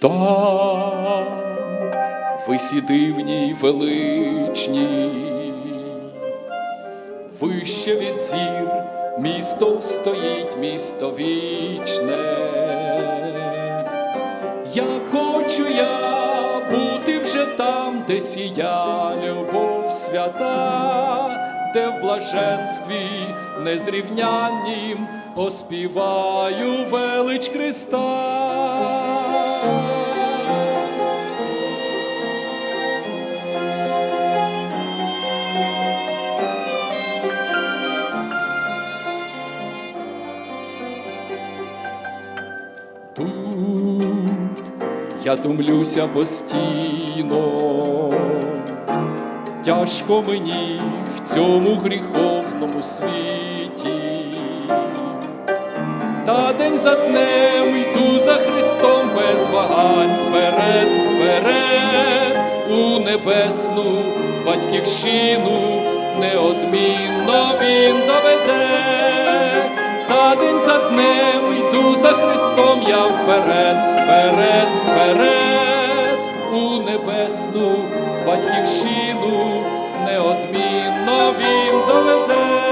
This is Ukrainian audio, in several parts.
Там висі дивні й величні, вище від зір місто стоїть, місто вічне. Як хочу я бути вже там, де сія любов свята, де в блаженстві незрівняннім оспіваю велич Христа. Тут я томлюся постійно, тяжко мені в цьому гріховному світі, та день за днем йду за Христом без вагань. Вперед, вперед у небесну батьківщину неодмінно він доведе, та день за днем йду за Христом я вперед, вперед, вперед у небесну батьківщину неодмінно він доведе.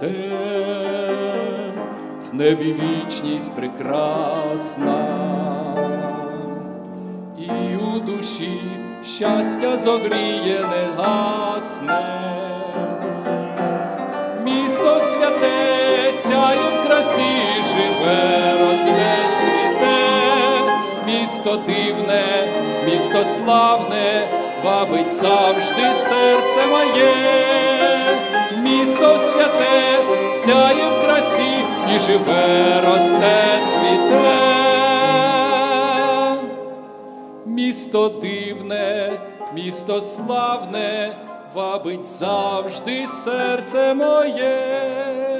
Жде в небі вічність прекрасна, і у душі щастя зогріє негасне. Місто святе сяє в красі, живе, росте, цвіте, місто дивне, місто славне, вабить завжди серце моє, місто святе сяє в красі і живе, росте, цвіте. Місто дивне, місто славне, вабить завжди серце моє.